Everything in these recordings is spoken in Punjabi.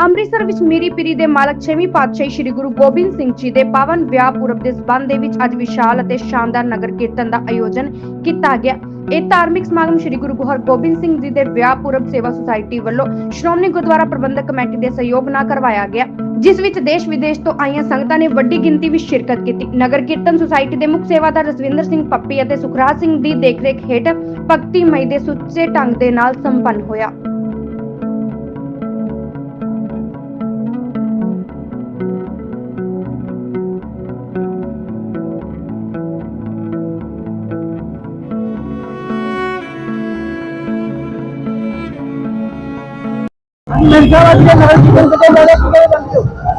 ਅੰਮ੍ਰਿਤਸਰ ਵਿੱਚ ਮੀਰੀ ਪੀਰੀ ਦੇ ਮਾਲਕ 6ਵੀਂ ਪਾਤਸ਼ਾਹੀ ਸ੍ਰੀ ਗੁਰੂ ਗੋਬਿੰਦ ਸਿੰਘ ਜੀ ਦੇ ਪਾਵਨ ਵਿਆਹ ਪੁਰਬ ਦੇ ਸਬੰਧ ਦੇ ਵਿੱਚ ਅੱਜ ਵਿਸ਼ਾਲ ਅਤੇ ਸ਼ਾਨਦਾਰ ਨਗਰ ਕੀਰਤਨ ਦਾ ਆਯੋਜਨ ਕੀਤਾ ਗਿਆ। ਇਹ ਧਾਰਮਿਕ ਸਮਾਗਮ ਸ੍ਰੀ ਗੁਰੂ ਹਰਗੋਬਿੰਦ ਸਿੰਘ ਜੀ ਦੇ ਵਿਆਹ ਪੁਰਬ ਸੇਵਾ ਸੁਸਾਇਟੀ ਵੱਲੋਂ ਸ਼੍ਰੋਮਣੀ ਗੁਰਦੁਆਰਾ ਪ੍ਰਬੰਧਕ ਕਮੇਟੀ ਦੇ ਸਹਿਯੋਗ ਨਾਲ ਕਰਵਾਇਆ ਗਿਆ, ਜਿਸ ਵਿੱਚ ਦੇਸ਼ ਵਿਦੇਸ਼ ਤੋਂ ਆਈਆਂ ਸੰਗਤਾਂ ਨੇ ਵੱਡੀ ਗਿਣਤੀ ਵਿੱਚ ਸ਼ਿਰਕਤ ਕੀਤੀ। ਨਗਰ ਕੀਰਤਨ ਸੁਸਾਇਟੀ ਦੇ ਮੁੱਖ ਸੇਵਾਦਾਰ ਰਸਵਿੰਦਰ ਸਿੰਘ ਪੱਪੀ ਅਤੇ ਸੁਖਰਾਜ ਸਿੰਘ ਦੀ ਦੇਖਰੇਖ ਹੇਠ ਭਗਤੀ ਮਈ ਦੇ ਸੁੱਚੇ ਢੰਗ ਦੇ ਨਾਲ ਸੰਪੰਨ ਹੋਇਆ।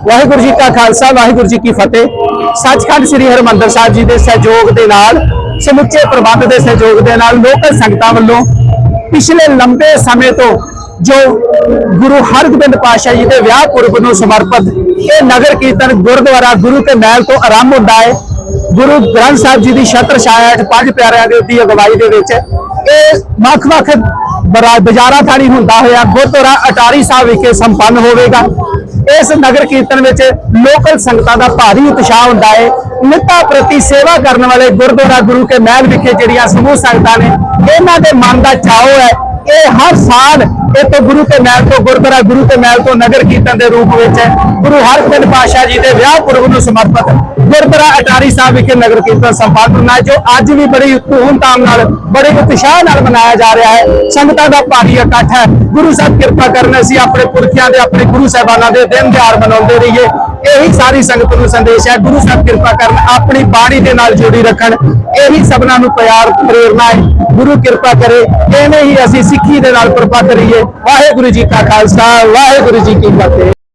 ਵਾਹਿਗੁਰੂ ਜੀ ਕਾ ਖਾਲਸਾ, ਵਾਹਿਗੁਰੂ ਜੀ ਕੀ ਫਤਿਹ। ਸੱਚਖੰਡ ਸ੍ਰੀ ਹਰਮੰਦਰ ਸਾਹਿਬ ਜੀ ਦੇ ਸਹਿਯੋਗ ਦੇ ਨਾਲ, ਸਮੁੱਚੇ ਪ੍ਰਬੰਧ ਦੇ ਸਹਿਯੋਗ ਦੇ ਨਾਲ ਲੋਕਲ ਸੰਗਤਾਂ ਵੱਲੋਂ ਪਿਛਲੇ ਲੰਬੇ ਸਮੇਂ ਤੋਂ ਜੋ ਗੁਰੂ ਹਰਗੋਬਿੰਦ ਪਾਤਸ਼ਾਹ ਜੀ ਦੇ ਵਿਆਹ ਪੁਰਬ ਨੂੰ ਸਮਰਪਿਤ ਇਹ ਨਗਰ ਕੀਰਤਨ ਗੁਰਦੁਆਰਾ ਗੁਰੂ ਕੇ ਮਹਿਲ ਤੋਂ ਆਰੰਭ ਹੁੰਦਾ ਹੈ। ਗੁਰੂ ਗ੍ਰੰਥ ਸਾਹਿਬ ਜੀ ਦੀ ਛਤਰ ਛਾਇਆ ਹੇਠ ਪੰਜ ਪਿਆਰਿਆਂ ਦੇ ਦੀ ਅਗਵਾਈ ਦੇ ਵਿੱਚ ਇਹ ਵੱਖ-ਵੱਖ ਬਾਜ਼ਾਰਾਂ ਥਾਣੀ ਹੁੰਦਾ ਹੋਇਆ, ਗੁਰਦੁਆਰਾ ਅਟਾਰੀ ਸਾਹਿਬ ਵਿਖੇ ਸੰਪੰਨ ਹੋਵੇਗਾ। ਇਸ ਨਗਰ ਕੀਰਤਨ ਵਿੱਚ ਲੋਕਲ ਸੰਗਤਾਂ ਦਾ ਭਾਰੀ ਉਤਸ਼ਾਹ ਹੁੰਦਾ ਹੈ। ਨਿੱਤਾ ਪ੍ਰਤੀ ਸੇਵਾ ਕਰਨ ਵਾਲੇ ਗੁਰਦੁਆਰਾ ਗੁਰੂ ਕੇ ਮਹਿਲ ਵਿਖੇ ਜਿਹੜੀਆਂ ਸਮੂਹ ਸੰਗਤਾਂ ਨੇ, ਇਹਨਾਂ ਦੇ ਮਨ ਦਾ ਚਾਅ ਹੈ ਇਹ ਹਰ ਸਾਲ ਇਹ ਤੋਂ ਗੁਰੂ ਤੇ ਮਹਿਲ ਤੋਂ ਗੁਰਦੁਆਰਾ ਗੁਰੂ ਕੇ ਮਹਿਲ ਤੋਂ ਨਗਰ ਕੀਰਤਨ ਦੇ ਰੂਪ ਵਿੱਚ ਹੈ। ਗੁਰੂ ਹਰਗੋਬਿੰਦ ਪਾਤਸ਼ਾਹ ਜੀ ਦੇ ਵਿਆਹ ਪੁਰਬ ਨੂੰ ਸਮਰਪਿਤ ਗੁਰਦੁਆਰਾ ਅਟਾਰੀ ਸਾਹਿਬ ਵਿਖੇ ਨਗਰ ਕੀਰਤਨ ਸੰਪੰਨ ਹੋਣਾ ਹੈ, ਜੋ ਅੱਜ ਵੀ ਬੜੀ ਧੂਮ ਧਾਮ ਨਾਲ ਬੜੇ ਉਤਸ਼ਾਹ ਨਾਲ ਮਨਾਇਆ ਜਾ ਰਿਹਾ ਹੈ। ਸੰਗਤਾਂ ਦਾ ਭਾਰੀ ਇਕੱਠ ਹੈ। ਗੁਰੂ ਸਾਹਿਬ ਕਿਰਪਾ ਕਰਨ ਅਸੀਂ ਆਪਣੇ ਪੁਰਖਿਆਂ ਦੇ ਆਪਣੇ ਗੁਰੂ ਸਾਹਿਬਾਨਾਂ ਦੇ ਦਿਨ ਦਿਹਾੜ ਮਨਾਉਂਦੇ ਰਹੀਏ। ਇਹੀ ਸਾਰੀ ਸੰਗਤ ਨੂੰ ਸੰਦੇਸ਼ ਹੈ, ਗੁਰੂ ਸਾਹਿਬ ਕਿਰਪਾ ਕਰਨ ਆਪਣੀ ਬਾਣੀ ਦੇ ਨਾਲ ਜੋੜੀ ਰੱਖਣ। ਇਹੀ ਸਭਨਾਂ ਨੂੰ ਪਿਆਰ ਪ੍ਰੇਰਨਾ ਹੈ, ਗੁਰੂ ਕਿਰਪਾ ਕਰੇ। ਐਵੇਂ ਹੀ ਅਸੀਂ ਸਿੱਖੀ ਦੇ ਨਾਲ ਪ੍ਰਪੱਕ ਕਰੀਏ ਵਾਹਿਗੁਰੂ ਜੀ ਕਾ ਖਾਲਸਾ, ਵਾਹਿਗੁਰੂ ਜੀ ਕੀ ਫਤਿਹ।